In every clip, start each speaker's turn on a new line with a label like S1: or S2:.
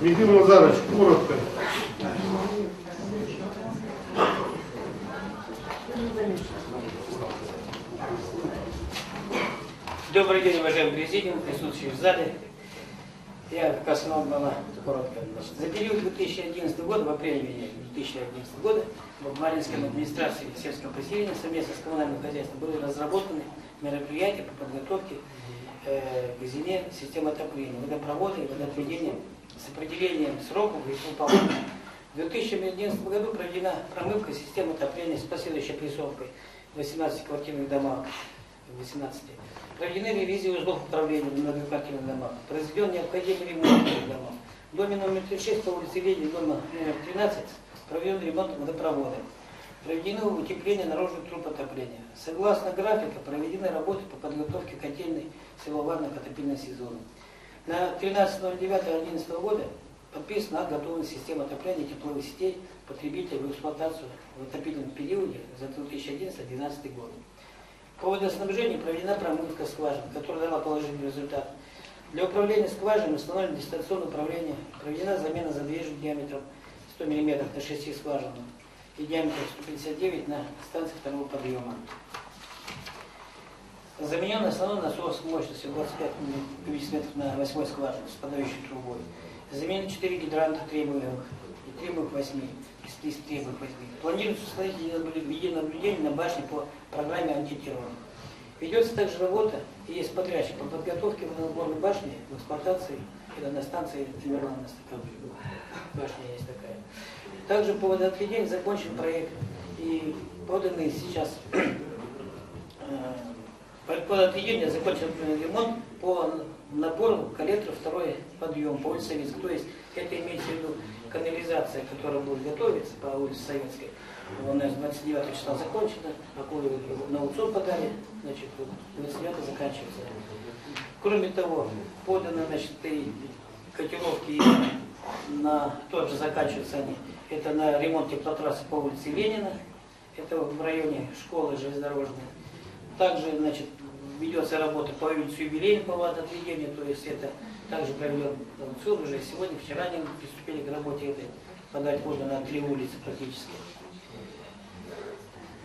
S1: Михаил Назарович, коротко.
S2: Добрый день, уважаемый президент, присутствующие в зале. Я основного коротко. За период 2011 года, в апреле 2011 года, в Маринской администрации сельского поселения совместно с коммунальным хозяйством были разработаны мероприятия по подготовке э, к зиме системы отопления, водопровода и водоотведения с определением сроков и выполнения. В 2011 году проведена промывка системы отопления с последующей прессовкой 18 квартирных домов, 18. Проведены ревизии узлов управления в многоквартирных домах. Произведен необходимый ремонт домов. В доме номер 36 по улице Ленина, дома номер 13, проведен ремонт водопровода. Проведено утепление наружных труб отопления. Согласно графику, проведены работы по подготовке котельной силоварно отопительного сезона. На 13.09.2011 года подписан акт готовности системы отопления тепловых сетей потребителей в эксплуатацию в отопительном периоде за 2011-2012 год. По водоснабжению проведена промывка скважин, которая дала положительный результат. Для управления скважиной установлено дистанционное управление, проведена замена задвижек диаметром 100 мм на 6 скважинах и диаметром 159 на станции второго подъема. Заменен основной насос мощностью 25 кубических на 8 скважину с подающей трубой. Заменены 4 гидранта требуемых и требуемых 8 из требуемых 8. Планируется установить видеонаблюдение на башне по программе антитеррора. Ведется также работа, и есть подрядчик по подготовке водонаборной башни в эксплуатации это на станции Тамерлана Башня есть такая. Также по водоотведению закончен проект и поданы сейчас по отведению закончен ремонт по набору коллекторов второй подъем по улице Советской. То есть это имеется в виду канализация, которая будет готовиться по улице Советской. Она 29 числа закончена, такую на аукцион подали, значит, 29 заканчивается. Кроме того, поданы, значит, и котировки на тот же заканчиваются они. Это на ремонт теплотрассы по улице Ленина, это в районе школы железнодорожной. Также, значит, ведется работа по улице Юбилейной по водоотведению, то есть это также проведен аукцион уже сегодня, вчера они приступили к работе этой, подать можно на три улицы практически.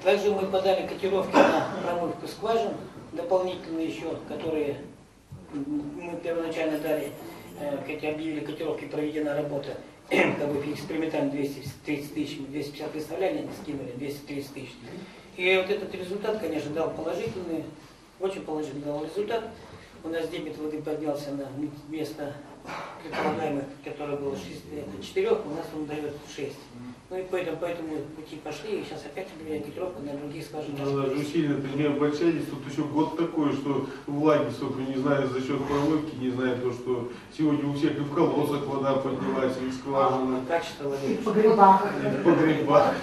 S2: Также мы подали котировки на промывку скважин, дополнительные еще, которые мы первоначально дали, э, эти объявили котировки, проведена работа, как бы экспериментально 230 тысяч, 250 выставляли, они скинули 230 тысяч. И вот этот результат, конечно, дал положительный, очень положительный дал результат. У нас дебет воды поднялся на место предполагаемых, которое было 4, у нас он дает 6. Ну и поэтому, поэтому пути пошли, и сейчас опять объявляем котировку на другие скажем.
S1: Ну, даже усиленно ты не обольщайтесь, тут еще год такой, что влаги столько не знаю за счет промывки, не знаю то, что сегодня у всех и в колодцах вода поднялась, и в скважинах.
S2: А, качество воды.
S3: Погребах.
S1: И в погребах.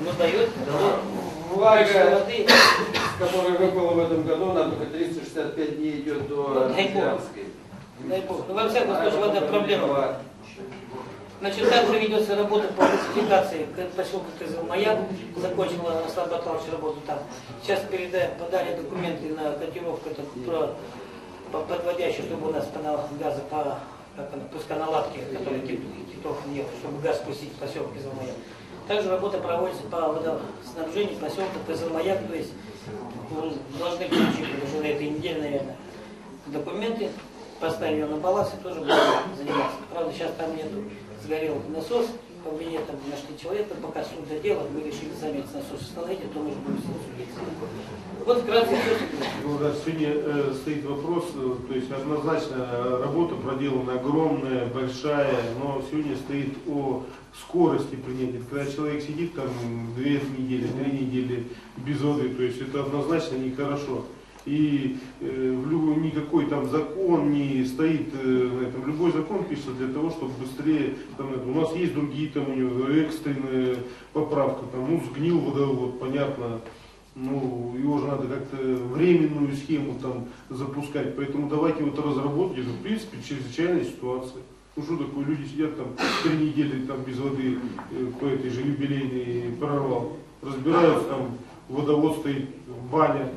S2: Ну дает, дало.
S4: Влага, которая выпала в этом году, она только 365 дней идет до
S2: Бог.
S4: Зянской.
S2: Дай Бог. Ну, во всяком случае, вода проблема. Значит, также ведется работа по классификации поселка Кызылмаяк. Закончила Аслан Баталович работу там. Сейчас передаем, подали документы на котировку это про по подводящую, чтобы у нас канал газа по как он, пусконаладке, который кит- китов нет, чтобы газ пустить в поселок Кызылмаяк. Также работа проводится по водоснабжению поселка Кызылмаяк, то есть ну, должны получить уже на этой неделе, наверное, документы, поставили на баланс и тоже будем заниматься. Правда, сейчас там нету, сгорел насос, по мне там нашли человека, пока суд доделал, мы решили этот насос установить, а то мы же будем с. Вот вкратце все.
S1: Да, сегодня э, стоит вопрос, э, то есть однозначно э, работа проделана огромная, большая, но сегодня стоит о скорости принятия. Когда человек сидит там две недели, три недели без воды, то есть это однозначно нехорошо. И э, любой, никакой там закон не стоит, э, на этом. любой закон пишется для того, чтобы быстрее, там, это, у нас есть другие там у него экстренные поправки, там, ну, сгнил водовод, понятно, ну, его же надо как-то временную схему там запускать, поэтому давайте вот разработать, это в принципе чрезвычайная ситуация. Ну что такое, люди сидят там три недели там без воды э, по этой же юбилейной прорвал, разбираются там, водовод стоит, баня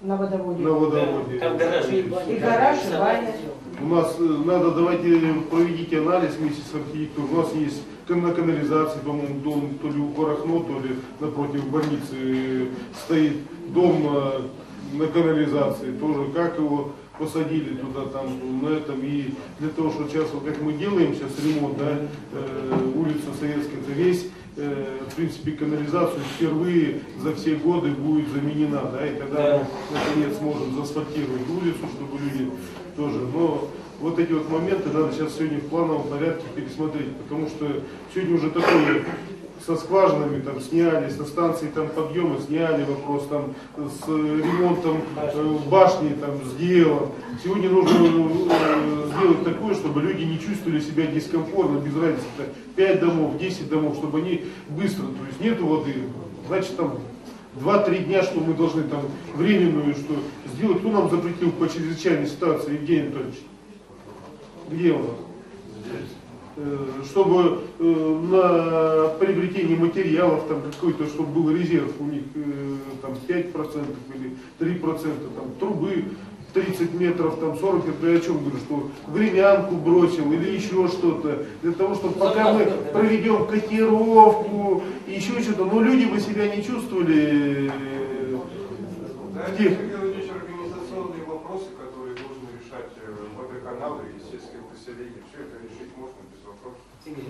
S3: На водоводе.
S1: на водоводе.
S2: Там гаражи, бани,
S3: И гараж, и баня.
S1: У нас э, надо, давайте проведите анализ вместе с архитектором. У нас есть на канализации, по-моему, дом то ли у Порохно, то ли напротив больницы э, стоит дом э, на канализации. Тоже как его посадили туда, там, на этом. И для того, что сейчас, вот как мы делаем сейчас ремонт, да, э, улица Советская, это весь, э, в принципе, канализацию впервые за все годы будет заменена, да, и тогда мы, наконец, сможем заасфальтировать улицу, чтобы люди тоже, но вот эти вот моменты надо сейчас сегодня в плановом порядке пересмотреть, потому что сегодня уже такое со скважинами там сняли, со станции там подъема сняли вопрос, там с ремонтом э, башни там сделан. Сегодня нужно э, сделать такое, чтобы люди не чувствовали себя дискомфортно, без разницы, это 5 домов, 10 домов, чтобы они быстро, то есть нету воды, значит там 2-3 дня, что мы должны там временную, что сделать, кто нам запретил по чрезвычайной ситуации, Евгений Анатольевич? Где он? Э, чтобы э, на приобретение материалов там какой-то, чтобы был резерв у них э, там 5% или 3% там трубы 30 метров, там 40 метров, я о чем говорю, что времянку бросил или еще что-то, для того, чтобы пока мы проведем котировку, еще что-то, но люди бы себя не чувствовали э, в тех,
S3: организационные вопросы, которые должны решать э, водоканалы и сельское население. Все это решить можно без вопросов.
S2: Игорь,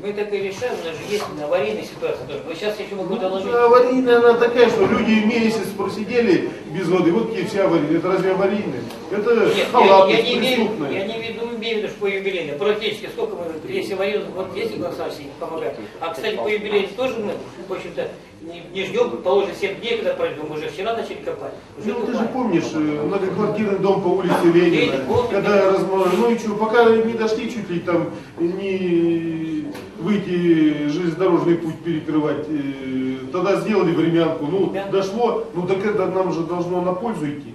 S2: Мы так и решаем, у нас же есть аварийная ситуация тоже. Вы сейчас еще могу доложить.
S1: Ну, аварийная она такая, что люди месяц просидели без воды, вот тебе вся аварийная. Это разве аварийная? Это халатность преступная.
S2: я не веду, имею в виду, что по юбилейной. Практически сколько мы, если аварийную, вот здесь Александр Алексеевич помогает. А, кстати, по юбилейной тоже мы, в общем-то, не, не ждем, положим 7 дней, когда пройдем. Мы уже вчера начали копать. Уже
S1: Ну, ты же помнишь, э, многоквартирный дом по улице Ленина,
S2: Ленин, помню,
S1: когда
S2: да.
S1: размор... ну и что, пока не дошли чуть ли там не выйти железнодорожный путь перекрывать, э, тогда сделали времянку, ну дошло, ну так это нам же должно на пользу идти.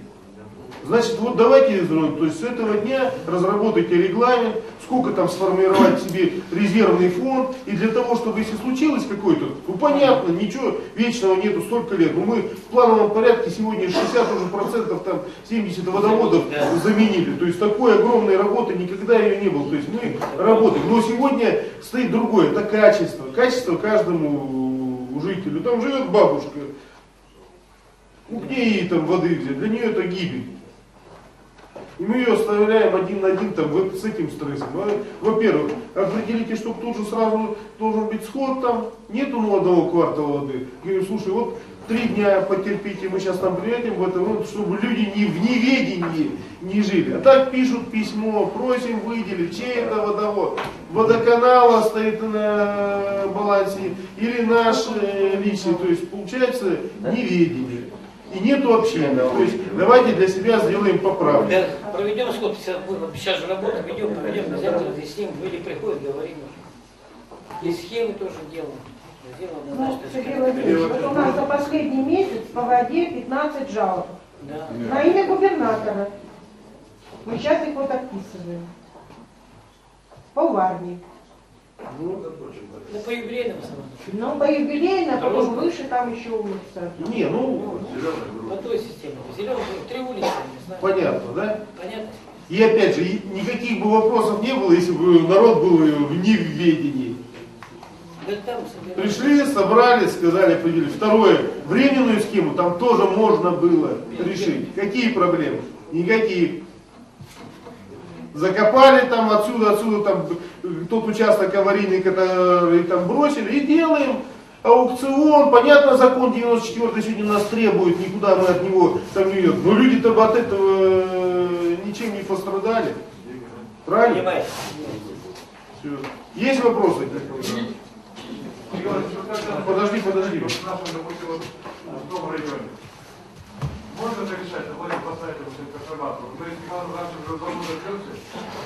S1: Значит, вот давайте то есть с этого дня разработайте регламент, сколько там сформировать себе резервный фонд, и для того, чтобы если случилось какой-то, ну понятно, ничего вечного нету столько лет, но мы в плановом порядке сегодня 60 уже процентов, там 70 водоводов заменили, то есть такой огромной работы никогда ее не было, то есть мы работаем, но сегодня стоит другое, это качество, качество каждому жителю, там живет бабушка, ну, где ей там воды взять? Для нее это гибель. И мы ее оставляем один на один там, вот с этим стрессом. А, Во-первых, определите, чтобы тут же сразу должен быть сход там, нету ну одного кварта воды. Говорю, слушай, вот три дня потерпите, мы сейчас там приедем в это, вот, чтобы люди не в неведении не жили. А так пишут письмо, просим выделить, чей это водовод. Водоканала стоит на балансе или наш э, личный. То есть получается неведение. И нету общения. То есть давайте для себя сделаем поправку.
S2: Да, проведем сход, сейчас, же работу ведем, проведем, обязательно разъясним, люди приходят, говорим. И схемы тоже делаем.
S5: Ну, Сергей. Владимирович, вот у нас за последний месяц по воде 15 жалоб
S2: Да.
S5: на имя губернатора. Мы сейчас их вот описываем. По Варне.
S2: Ну, по юбилейным.
S5: Ну, по юбилейно, потом выше там еще улица.
S1: Не, ну,
S2: По той системе. Зеленый, три улицы.
S1: Понятно, да?
S2: Понятно?
S1: И опять же, никаких бы вопросов не было, если бы народ был в неведении. Пришли, собрали, сказали, определили. Второе, временную схему там тоже можно было решить. Какие проблемы? Никаких. Закопали там отсюда, отсюда там э, тот участок аварийный, который там бросили, и делаем аукцион. Понятно, закон 94 сегодня нас требует, никуда мы от него там не идем. Но люди-то от этого э, ничем не пострадали. Правильно?
S2: Понимаете?
S1: Всё. Есть вопросы?
S3: Подожди,
S1: Подожди.
S3: Можно это решать, давайте поставить вот эту информацию. Мы если мы раньше уже давно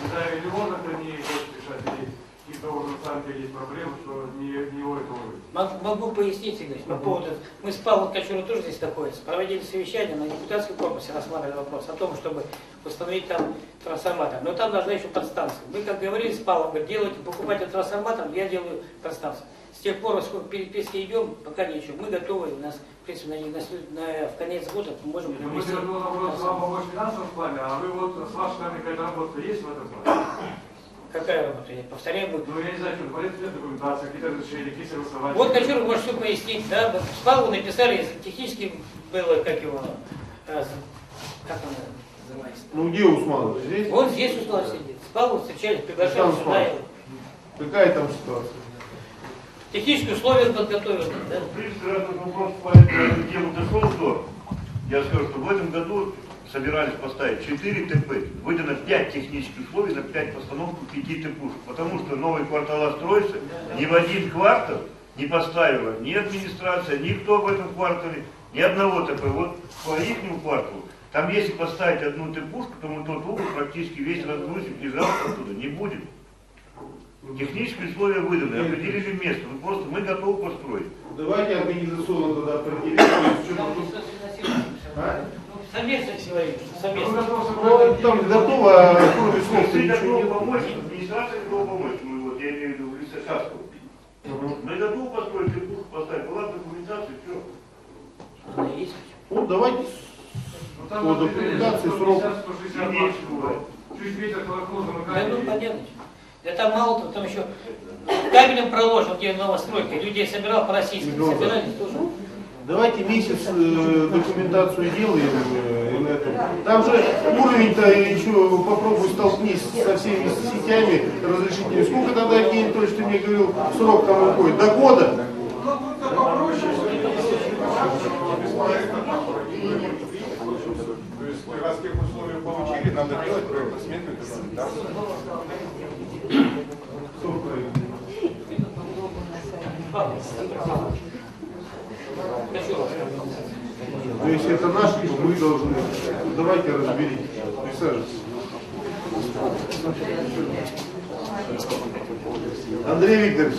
S3: не знаю, или он это не хочет решать, или какие-то уже на самом деле есть проблемы, что не, не у этого вы.
S2: Мог- Могу пояснить, Игорь, по поводу... Мы с Павлом Кочуром тоже здесь находимся. Проводили совещание на депутатском корпусе, рассматривали вопрос о том, чтобы установить там трансформатор. Но там должна еще подстанция. Мы, как говорили с Павлом, говорит, делайте, покупайте трансформатор, я делаю подстанцию. С тех пор, сколько переписки идем, пока ничего. Мы готовы, у нас, в принципе, на, на на- в конец года мы можем
S3: Мы тебе вопрос вам в финансовом плане, а вы вот с вашей стороны какая-то работа есть в этом плане?
S2: Какая работа? Я повторяю, мы
S3: Ну, я не знаю, что говорит, документация, какие-то разрешения, какие согласования.
S2: Вот Кочур может все пояснить, да, вот с Павлом написали, технически было, как его, э, как он называется.
S1: Ну где Усманов? Здесь?
S2: Он здесь Услан сидит. С Павлом встречались, приглашали сюда.
S1: Какая там ситуация?
S2: Технические условия подготовили. Да?
S6: В принципе, раз вопрос по этому делу дошел до, я скажу, что в этом году собирались поставить 4 ТП. Выдано 5 технических условий на 5 постановок 5 ТПушек. Потому что новые квартала строятся, ни в один квартал не поставила ни администрация, никто в этом квартале, ни одного ТП. Вот по их кварталу, там если поставить одну ТПушку, то мы тот угол практически весь разгрузим и жалко оттуда не будет. Технические условия выданы, определили место. Мы просто мы готовы построить.
S1: Давайте организационно тогда определим,
S2: Ну.
S1: А?
S2: Ну, Совместно
S3: Ну,
S2: совместно.
S1: Ну, там готово, а кроме слов-то
S6: Ты
S1: ничего нет.
S6: помочь, администрация готова помочь, мы вот, я имею в виду в лице Шаскова. Мы готовы построить лягушку поставить, была документация, все.
S2: Она есть.
S1: Ну, давайте
S3: Ну, там
S1: по
S3: вот
S1: документации
S3: 150,
S1: срок.
S3: 160
S6: Меньше
S3: максимум.
S6: бывает.
S3: Чуть ветер колокнул,
S2: Да,
S3: замыкание.
S2: ну, понятно. Да там мало того, там еще кабелем проложен, где новостройка. Людей собирал по российски,
S1: Миллион.
S2: собирались тоже.
S1: Давайте месяц э, документацию делаем э, на этом. Там же уровень-то еще попробуй столкнись со всеми сетями разрешительными. Сколько тогда, Евгений Анатольевич, ты мне говорил, срок там уходит? До года?
S3: То есть городских условий получили, надо делать.
S1: Кто в проекте?
S2: Кочуров.
S1: То есть это наш, то мы должны. Давайте разберитесь. Присаживайтесь. Андрей Викторович,